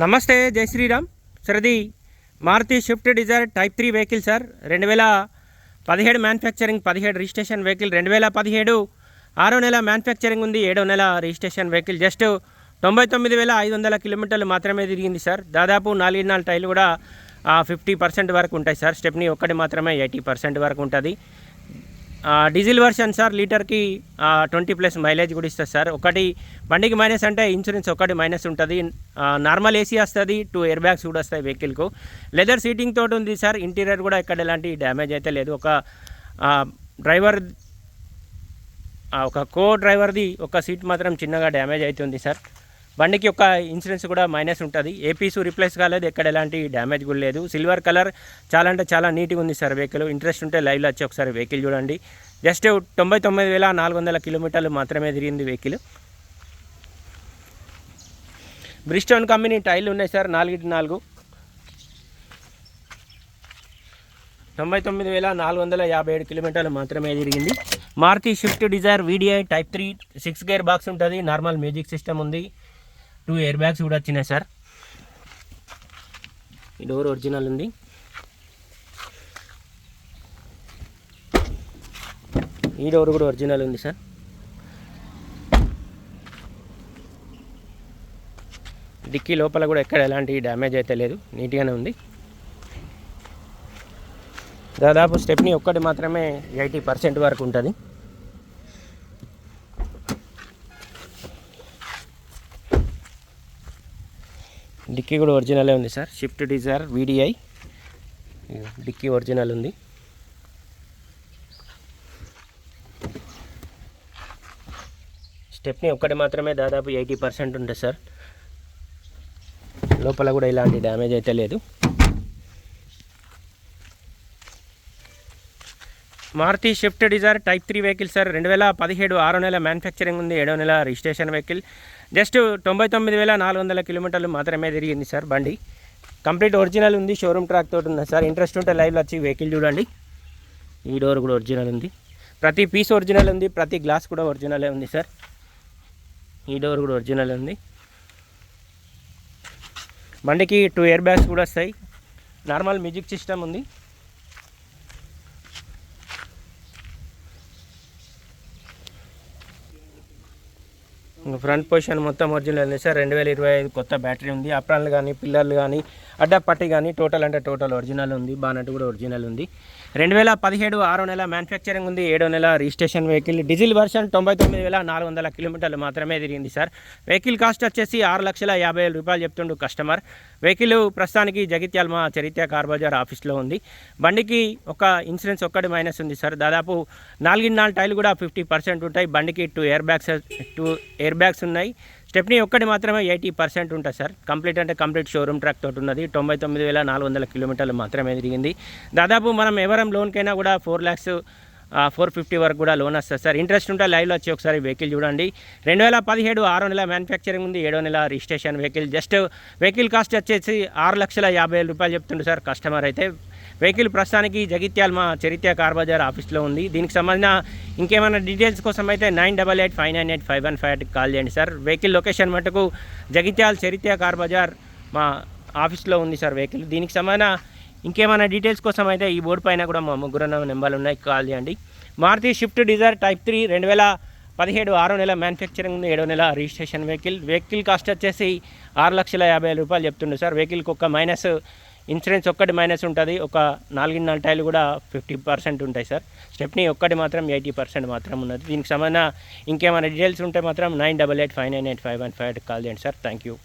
నమస్తే జై శ్రీరామ్. సార్ ఇది Maruti Swift Dzire type three vehicle sir. రెండు వేల పదిహేడు మ్యానుఫ్యాక్చరింగ్ పదిహేడు రిజిస్ట్రేషన్ వెహికల్ రెండు వేల పదిహేడు ఆరో నెల మ్యానుఫ్యాక్చరింగ్ ఉంది ఏడో నెల రిజిస్ట్రేషన్ వెహికల్. జస్ట్ తొంభై తొమ్మిది వేల ఐదు వందల కిలోమీటర్లు మాత్రమే తిరిగింది సార్. దాదాపు నాలుగు నాలుగు టైర్లు కూడా ఫిఫ్టీ పర్సెంట్ వరకు ఉంటాయి సార్. స్టెప్ని ఒక్కటి మాత్రమే ఎయిటీ పర్సెంట్ వరకు ఉంటుంది. డీజిల్ వర్షన్ సార్ లీటర్కి ట్వంటీ ప్లస్ మైలేజ్ కూడా ఇస్తుంది సార్. ఒకటి బండికి మైనస్ అంటే ఇన్సూరెన్స్ ఒకటి మైనస్ ఉంటుంది. నార్మల్ ఏసీ వస్తుంది టూ ఎయిర్ బ్యాగ్స్ కూడా వస్తాయి వెహికల్కు. లెదర్ సీటింగ్ తోటి ఉంది సార్ ఇంటీరియర్ కూడా ఎక్కడ ఎలాంటి డ్యామేజ్ అయితే లేదు. ఒక డ్రైవర్ ఒక కో డ్రైవర్ది ఒక సీట్ మాత్రం చిన్నగా డ్యామేజ్ అవుతుంది సార్. బండికి ఒక ఇన్సూరెన్స్ కూడా మైనస్ ఉంటుంది. ఏ పీసు రిప్లేస్ కాలేదు ఎక్కడ ఎలాంటి డ్యామేజ్ కూడా లేదు. సిల్వర్ కలర్ చాలా అంటే చాలా నీట్గా ఉంది సార్ వెహికల్. ఇంట్రెస్ట్ ఉంటే లైవ్లో వచ్చి ఒకసారి వెహికల్ చూడండి. జస్ట్ తొంభై తొమ్మిది వేల నాలుగు వందల కిలోమీటర్లు మాత్రమే తిరిగింది వెహికల్. బ్రిస్టోన్ కంపెనీ టైర్లు ఉన్నాయి సార్ నాలుగిటి నాలుగు. తొంభై తొమ్మిది వేల నాలుగు వందల యాభై ఏడు కిలోమీటర్లు మాత్రమే తిరిగింది. Maruti Swift Dzire VDI type three six gear box ఉంటుంది. నార్మల్ మ్యూజిక్ సిస్టమ్ ఉంది. టూ ఎయిర్ బ్యాగ్స్ కూడా వచ్చినాయి సార్. ఈ డోర్ ఒరిజినల్ ఉంది. ఈ డోర్ కూడా ఒరిజినల్ ఉంది సార్. డిక్కీ లోపల కూడా ఎక్కడ ఎలాంటి డ్యామేజ్ అయితే లేదు. నీట్గానే ఉంది. దాదాపు స్టెప్ని ఒక్కటి మాత్రమే ఎయిటీ పర్సెంట్ వరకు ఉంటుంది. డిక్కీ కూడా ఒరిజినలే ఉంది sir. Swift Dzire VDI dicky original ఉంది. స్టెప్ని ఒక్కటి మాత్రమే దాదాపు ఎయిటీ పర్సెంట్ ఉంటుంది సార్. లోపల కూడా ఇలాంటి డ్యామేజ్ అయితే లేదు. Maruti Swift Dzire type three vehicle sir. రెండు వేల పదిహేడు ఆరో నెల మ్యానుఫ్యాక్చరింగ్ ఉంది. ఏడో నెల రిజిస్ట్రేషన్ వెహికల్. జస్ట్ తొంభై తొమ్మిది వేల నాలుగు వందల కిలోమీటర్లు మాత్రమే తిరిగింది సార్ బండి. కంప్లీట్ ఒరిజినల్ ఉంది. షోరూమ్ ట్రాక్ తోటి ఉంది సార్. ఇంట్రెస్ట్ ఉంటే లైవ్లో వచ్చి వెహికల్ చూడండి. ఈ డోర్ కూడా ఒరిజినల్ ఉంది. ప్రతి పీస్ ఒరిజినల్ ఉంది. ప్రతి గ్లాస్ కూడా ఒరిజినలే ఉంది సార్. ఈ డోర్ కూడా ఒరిజినల్ ఉంది. బండికి టూ ఇయర్ బ్యాగ్స్ కూడా వస్తాయి. నార్మల్ మ్యూజిక్ సిస్టమ్ ఉంది. ఫ్రంట్ పొజిషన్ మొత్తం ఒరిజినల్ ఉంది సార్. రెండు వేల ఇరవై ఐదు కొత్త బ్యాటరీ ఉంది. అప్రాన్లు కానీ పిల్లర్లు కానీ అడ్డపట్టి కానీ టోటల్ అంటే టోటల్ ఒరిజినల్ ఉంది. బానట్ కూడా ఒరిజినల్ ఉంది. రెండు వేల పదిహేడు ఆరో నెల మ్యానుఫ్యాక్చరింగ్ ఉంది. ఏడో నెల రిజిస్ట్రేషన్ వెహికల్. డీజిల్ వర్షన్ తొంభై తొమ్మిది వేల నాలుగు వందల కిలోమీటర్లు మాత్రమే తిరిగింది సార్. వెహికల్ కాస్ట్ వచ్చేసి ఆరు లక్షల యాభై వేల రూపాయలు చెప్తుండు కస్టమర్. వెహికల్ ప్రస్తుతానికి జగిత్యాల మా చరిత్ర కార్ బజార్ ఆఫీస్లో ఉంది. బండికి ఒక ఇన్సూరెన్స్ ఒక్కటి మైనస్ ఉంది సార్. దాదాపు నాలుగు నాలుగు టైలు కూడా ఫిఫ్టీ పర్సెంట్ ఉంటాయి. బండికి two air bags two air bags ఉన్నాయి. స్టెప్నీ ఒక్కటి మాత్రమే ఎయిటీ పర్సెంట్ ఉంటుంది సార్ కంప్లీట్ అంటే కంప్లీట్ షోరూమ్ ట్రాక్ తోటి ఉన్నది. తొంభై తొమ్మిది వేల నాలుగు వందల కిలోమీటర్లు మాత్రమే తిరిగింది. దాదాపు మనం ఎవరం లోన్కైనా కూడా ఫోర్ ల్యాక్స్ ఫోర్ ఫిఫ్టీ వరకు కూడా లోన్ వస్తుంది సార్ ఇంట్రెస్ట్ ఉంటే లైవ్లో వచ్చి ఒకసారి వెహికల్ చూడండి. రెండు వేల పదిహేడు ఆరో నెల మ్యానుఫ్యాక్చరింగ్ ఉంది ఏడో నెల registration vehicle just vehicle cost వచ్చేసి ఆరు లక్షల యాభై వేల రూపాయలు చెప్తుండే సార్ కస్టమర్ అయితే. వెహికల్ ప్రస్తుతానికి జగిత్యాల మా చరిత్ర కార్ బజార్ ఆఫీస్లో ఉంది. దీనికి సంబంధించిన ఇంకేమైనా డీటెయిల్స్ కోసం అయితే nine double eight five nine eight five one five call చేయండి సార్. వెహికల్ లొకేషన్ మటుకు జగిత్యాల చరిత్ర కార్ బజార్ మా ఆఫీస్లో ఉంది సార్ వెహికల్. దీనికి సంబంధించిన ఇంకేమైనా డీటెయిల్స్ కోసం అయితే ఈ బోర్డు పైన కూడా మా ముగ్గురు నెంబర్లు ఉన్నాయి. కాల్ చేయండి. Maruti Swift Dzire type three రెండు వేల పదిహేడు ఆరో నెల మ్యానుఫ్యాక్చరింగ్ ఉంది. ఏడో నెల రిజిస్ట్రేషన్ వెహికల్. వెహికల్ కాస్ట్ వచ్చేసి ఆరు లక్షల యాభై వేల రూపాయలు చెప్తుండే సార్. వెహికల్కి ఒక మైనస్ ఇన్సూరెన్స్ ఒక్కటి మైనస్ ఉంటుంది. ఒక నాలుగు నాలుగు టైర్లు కూడా ఫిఫ్టీ పర్సెంట్ ఉంటాయి సార్. స్టెప్నీ ఒక్కటి మాత్రం ఎయిటీ పర్సెంట్ మాత్రం ఉన్నది. దీనికి సంబంధించిన ఇంకేమైనా డీటెయిల్స్ ఉంటే మాత్రం nine double eight five nine eight five one five call చేయండి సార్. Thank you.